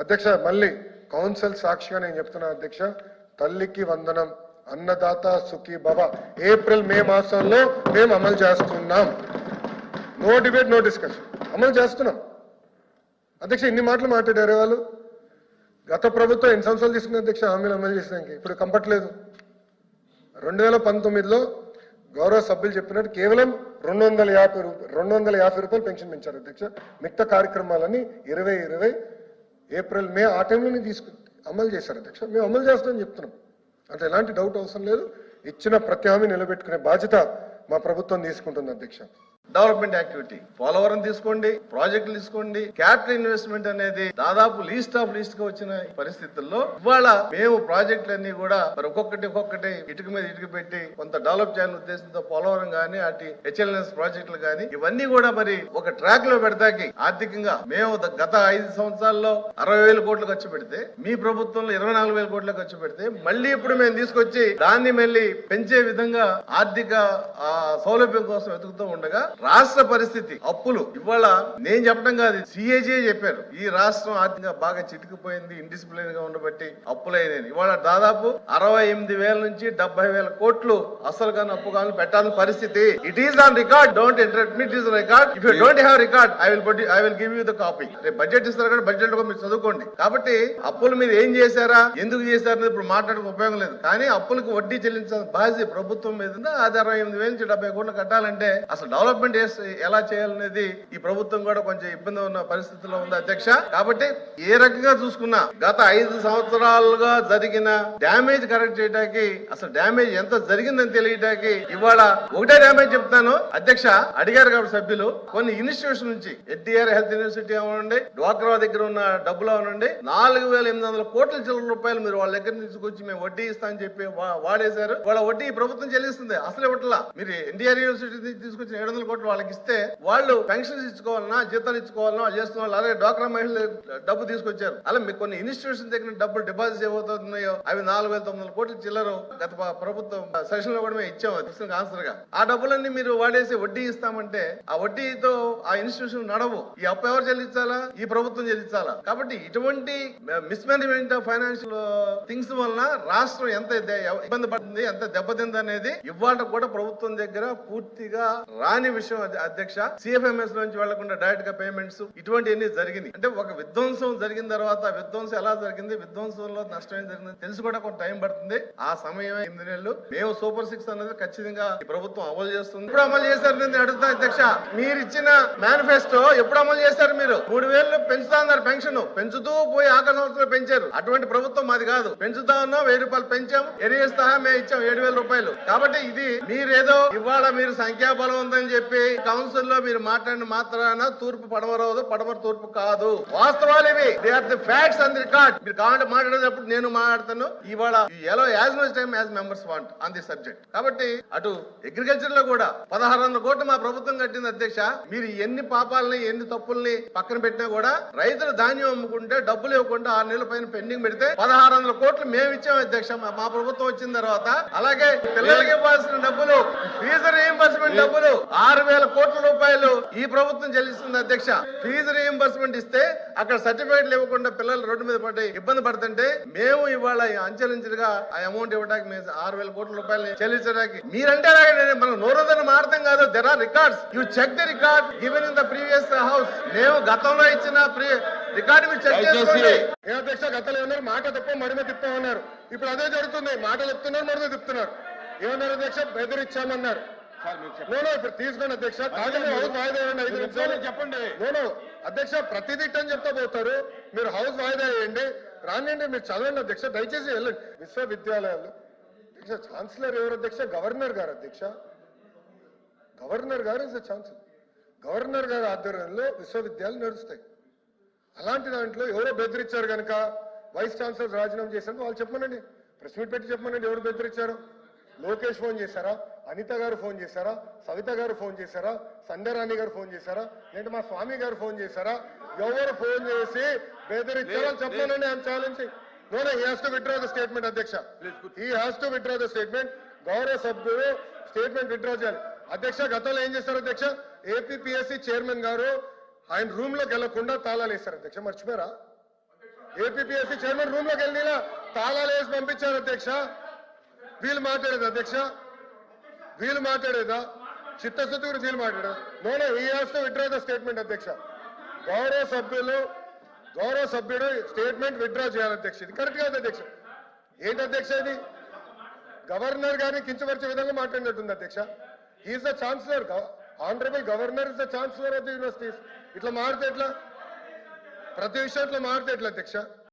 అధ్యక్ష మళ్ళీ కౌన్సిల్ సాక్షిగా నేను చెప్తున్నా అధ్యక్ష తల్లికి వందనం అన్నదాత సుఖీ భవ. ఏప్రిల్ మే మాసంలో మేము అమలు చేస్తున్నాం. నో డిబేట్ నో డిస్కషన్ అమలు చేస్తున్నాం. అధ్యక్ష ఇన్ని మాటలు మాట్లాడారు వాళ్ళు. గత ప్రభుత్వం ఎన్ని సంవత్సరాలు తీసుకున్న అధ్యక్ష హామీలు అమలు చేసినాక ఇప్పుడు కంపట్లేదు. రెండు వేల పంతొమ్మిదిలో గౌరవ సభ్యులు చెప్పినట్టు కేవలం రెండు వందల యాభై రూపాయలు రెండు వందల యాభై రూపాయలు పెన్షన్ పెంచారు అధ్యక్ష. మిగతా కార్యక్రమాలని ఇరవై ఇరవై ఏప్రిల్ మే ఆ టైంలోనే తీసుకు అమలు చేశారు అధ్యక్ష. మేము అమలు చేస్తామని చెప్తున్నాం. అంటే ఎలాంటి డౌట్ అవసరం లేదు. ఇచ్చిన ప్రతి హామీ నిలబెట్టుకునే బాధ్యత మా ప్రభుత్వం తీసుకుంటుంది అధ్యక్ష. డెవలప్మెంట్ యాక్టివిటీ పోలవరం తీసుకోండి ప్రాజెక్టులు తీసుకోండి. క్యాపిటల్ ఇన్వెస్ట్మెంట్ అనేది దాదాపు లీస్ట్ ఆఫ్ లీస్ట్గా వచ్చిన పరిస్థితుల్లో ఇవాళ మేము ప్రాజెక్టులన్నీ కూడా మరి ఒక్కొక్కటి ఒక్కొక్కటి ఇటుక మీద ఇటుక పెట్టి కొంత డెవలప్ చేయాలని ఉద్దేశంతో పోలవరం కానీ అటు హెచ్ఎల్ఎస్ ప్రాజెక్టులు కానీ ఇవన్నీ కూడా మరి ఒక ట్రాక్లో పెడతాకి. ఆర్థికంగా మేము గత ఐదు సంవత్సరాల్లో అరవై వేల కోట్లు ఖర్చు పెడితే మీ ప్రభుత్వంలో ఇరవై నాలుగు వేల కోట్లు ఖర్చు పెడితే మళ్ళీ ఇప్పుడు మేము తీసుకొచ్చి దాన్ని మళ్ళీ పెంచే విధంగా ఆర్థిక సౌలభ్యం కోసం వెతుకుతూ ఉండగా రాష్ట్ర పరిస్థితి అప్పులు. ఇవాళ నేను చెప్పడం కాదు సిఏజీ చెప్పారు. ఈ రాష్ట్రం ఆర్థికంగా బాగా చితికిపోయింది ఇండిసిప్లిన్గా ఉండబట్టి అప్పులైనాయి ఇవాళ దాదాపు అరవై ఎనిమిది వేల నుంచి డెబ్బై వేల కోట్లు అసలు కానీ అప్పు కానీ పెట్టాల్సిన పరిస్థితి. It is on record don't interest me it is record if you don't have record I will I will give you the copy రేపు బడ్జెట్ ఇస్తారు కదా బడ్జెట్లో మీరు చదువుకోండి. కాబట్టి అప్పుల మీద ఏం చేశారా ఎందుకు చేశారని ఇప్పుడు మాట్లాడక ఉపయోగం లేదు. కానీ అప్పులకు వడ్డీ చెల్లించాల్సిన బాధ్యత ప్రభుత్వం మీద అది అరవై ఎనిమిది వేల నుంచి డెబ్బై కోట్లు కట్టాలంటే అసలు డెవలప్ డెవలప్మెంట్ ఎలా చేయాలనేది ఈ ప్రభుత్వం కూడా కొంచెం ఇబ్బంది ఉన్న పరిస్థితిలో ఉంది అధ్యక్ష. కాబట్టి ఏ రకంగా చూసుకున్నా గత ఐదు సంవత్సరాలుగా జరిగిన డ్యామేజ్ కరెక్ట్ చేయడానికి అసలు డ్యామేజ్ ఎంత జరిగిందని తెలియడానికి ఇవాళ ఒకటే డ్యామేజ్ చెప్తాను అధ్యక్ష అడిగారు కాబట్టి సభ్యులు. కొన్ని ఇన్స్టిట్యూషన్ నుంచి ఎన్టీఆర్ హెల్త్ యూనివర్సిటీ అవనండి డ్వాక్రా దగ్గర ఉన్న డబ్బులు అవనండి నాలుగు వేల ఎనిమిది వందల కోట్ల చిల్లర రూపాయలు మీరు వాళ్ళ దగ్గర నుంచి తీసుకొచ్చి మేము వడ్డీ ఇస్తామని చెప్పి వాడేశారు. వాళ్ళ వడ్డీ ప్రభుత్వం చెల్లిస్తుంది. అసలు ఇవ్వట్లా. మీరు ఎన్టీఆర్ యూనివర్సిటీ తీసుకొచ్చిన ఏడు వందల కోట్లు వాళ్ళకి ఇస్తే వాళ్ళు పెన్షన్స్ ఇచ్చుకోవాలన్నా జీతాలు ఇచ్చుకోవాలన్నా చేస్తున్న వాళ్ళు అలాగే డ్వాక్రా మహిళలు డబ్బు తీసుకొచ్చారు. అలా మీకు కొన్ని ఇన్స్టిట్యూషన్ దగ్గర డబ్బులు డిపాజిట్ చేయబోతున్నాయో అవి నాలుగు వేల తొమ్మిది కోట్లు చిల్లరు గత ప్రభుత్వం సెషన్లో కూడా మేము ఇచ్చాము క్వశ్చన్ ఆన్సర్గా. ఆ డబ్బులన్నీ మీరు వాడేసి వడ్డీ ఇస్తామంటే ఆ వడ్డీతో ఆ ఇన్స్టిట్యూషన్ నడవు. ఈ అప్పు ఎవరు చెల్లించాలా? ఈ ప్రభుత్వం చెల్లించాలా? కాబట్టి ఇటువంటి mismanagement of financial things వలన రాష్ట్రం ఎంత ఇబ్బంది పడుతుంది ఎంత దెబ్బతింది అనేది ఇవాళ కూడా ప్రభుత్వం దగ్గర పూర్తిగా రాని విషయం అధ్యక్ష సిఎఫ్ఎంఎస్ నుంచి వెళ్ళకుండా డైరెక్ట్గా పేమెంట్స్ ఇటువంటివన్నీ జరిగింది అంటే ఒక విధ్వంసం జరిగిన తర్వాత విధ్వంసం ఎలా జరిగింది విధ్వంసంలో నష్టం ఏం జరిగింది తెలిసి కూడా కొంత టైం పడుతుంది. ఆ సమయం ఎనిమిది నెలలు. మేము సూపర్ సిక్స్ అనేది ఖచ్చితంగా ప్రభుత్వం అమలు చేస్తుంది. ఎప్పుడు అమలు చేశారు నేను అడుగుతా అధ్యక్ష? మీరు ఇచ్చిన మేనిఫెస్టో ఎప్పుడు అమలు చేశారు మీరు? మూడు వేలు పెంచుతా ఉన్నారు పెన్షన్ పెంచుతూ పోయి ఆఖరి సంవత్సరం పెంచారు. అటువంటి ప్రభుత్వం మాది కాదు. పెంచుతా ఉన్నాం వెయ్యి రూపాయలు పెంచాం. ఎరియస్ సహా మేము ఇచ్చాం ఏడు వేల రూపాయలు. కాబట్టి ఇది మీరేదో ఇవాళ మీరు సంఖ్యాబలం ఉందని చెప్పి కౌన్సిల్లో మీరు మాట్లాడిన మాత్రాన తూర్పు పడమరవదు పడమర తూర్పు కాదు. వాస్తవాలు ఇవి. They are the facts and record మీరు కావాలంటే మాట్లాడేటప్పుడు నేను మాట్లాడతాను. ఇవాళ ఎలా as much time as members want on the subject కాబట్టి అటు అగ్రికల్చర్లో కూడా పదహారు వందల కోట్లు మా ప్రభుత్వం కట్టింది అధ్యక్ష. మీరు ఎన్ని పాపాలని ఎన్ని తప్పుల్ని పక్కన పెట్టినా కూడా రైతులు ధాన్యం అమ్ముకుంటే డబ్బులు ఇవ్వకుండా ఆరు నెలల పైన పెండింగ్ పెడితే పదహారు వందల కోట్లు మేము ఇచ్చాం అధ్యక్ష మా ప్రభుత్వం వచ్చిన తర్వాత. అలాగే పిల్లలకి ఇవ్వాల్సిన డబ్బులు రీఎంబర్స్మెంట్ డబ్బులు. ఆరు వేల కోట్ల రూపాయలు ఈ ప్రభుత్వం చెల్లిస్తుంది అధ్యక్ష. ఫీజు రీఎంబర్స్మెంట్ ఇస్తే అక్కడ సర్టిఫికేట్లు ఇవ్వకుండా పిల్లలు రోడ్డు మీద పడి ఇబ్బంది పడుతుంటే మేము ఇవాళ అంచెలంచెలుగా ఆ అమౌంట్ ఇవ్వడానికి మేము ఆరు వేల కోట్ల రూపాయలు చెల్లించడానికి మీరంటే మనం నోరుదని మాడతాం కాదు. There are records you check the record given in the previous house మేము గతంలో ఇచ్చిన రికార్డు మీరు చెక్ చేసుకోండి. ఏ అధ్యక్ష గతలు ఏమన్నారు? మాట తప్ప మడిమ తిప్పామన్నారు. ఇప్పుడు అదే జరుగుతుంది. మాట చెప్తున్నారు మడిమ తిప్పుతున్నారు. ఏమన్నారు అధ్యక్ష? బెదిరిచ్చామన్నారు. నేను ఇప్పుడు తీసుకోండి అధ్యక్ష. హౌస్ వాయిదా వేయండి ఐదు నిమిషాలు. చెప్పండి నేను అధ్యక్ష ప్రతిదీ అని చెప్తా పోతారు. మీరు హౌస్ వాయిదా వేయండి రానండి మీరు చదవండి అధ్యక్ష. దయచేసి వెళ్ళండి. విశ్వవిద్యాలయాలు. అధ్యక్ష ఛాన్సలర్ ఎవరు అధ్యక్ష? గవర్నర్ గారు అధ్యక్ష. గవర్నర్ గారు ఇస్ ఛాన్సలర్. గవర్నర్ గారి ఆధ్వర్యంలో విశ్వవిద్యాలయాలు నడుస్తాయి. అలాంటి దాంట్లో ఎవరో బెదిరించారు కనుక వైస్ ఛాన్సలర్ రాజీనామా చేశారు వాళ్ళు చెప్పమనండి. ప్రెస్ మీట్ పెట్టి చెప్పమనండి ఎవరు బెదిరించారు లోకేష్ ఫోన్ చేశారా? అనిత గారు ఫోన్ చేశారా? సవిత గారు ఫోన్ చేశారా? సంధ్యారాణి గారు ఫోన్ చేశారా? లేదంటే మా స్వామి గారు ఫోన్ చేశారా? ఎవరు ఫోన్ చేసి బెదిరించారో చెప్పమనండి I'm challenging no he has to withdraw the statement అధ్యక్ష. He has to withdraw the statement గౌరవ సభ్యులు స్టేట్మెంట్ విత్డ్రా చేయాలి. అధ్యక్ష గతంలో ఏం చేశారు అధ్యక్ష? ఏపీపీఎస్సీ చైర్మన్ గారు ఆయన రూమ్లోకి వెళ్ళకుండా తాళాలు వేశారు అధ్యక్ష. మర్చిపోయారా? ఏపీఎస్సీ చైర్మన్ రూమ్లోకి వెళ్ళినా తాళాలు వేసి పంపించారు అధ్యక్ష. వీళ్ళు మాట్లాడేది అధ్యక్ష. వీళ్ళు మాట్లాడేదా? చిత్తశుద్ధి కూడా వీళ్ళు మాట్లాడేది no no he has to withdraw the statement అధ్యక్ష. గౌరవ సభ్యులు గౌరవ సభ్యుడు స్టేట్మెంట్ విత్డ్రా చేయాలి అధ్యక్ష. ఇది కరెక్ట్ కాదు అధ్యక్ష. ఏంటి అధ్యక్ష ఇది? గవర్నర్ గారిని కించపరిచే విధంగా మాట్లాడినట్టుంది అధ్యక్ష. Is the chancellor honourable governor is the chancellor of the universities ఇట్లా మారితే ఎట్లా? ప్రతి విషయం ఇట్లా మారితే ఎట్లా అధ్యక్ష?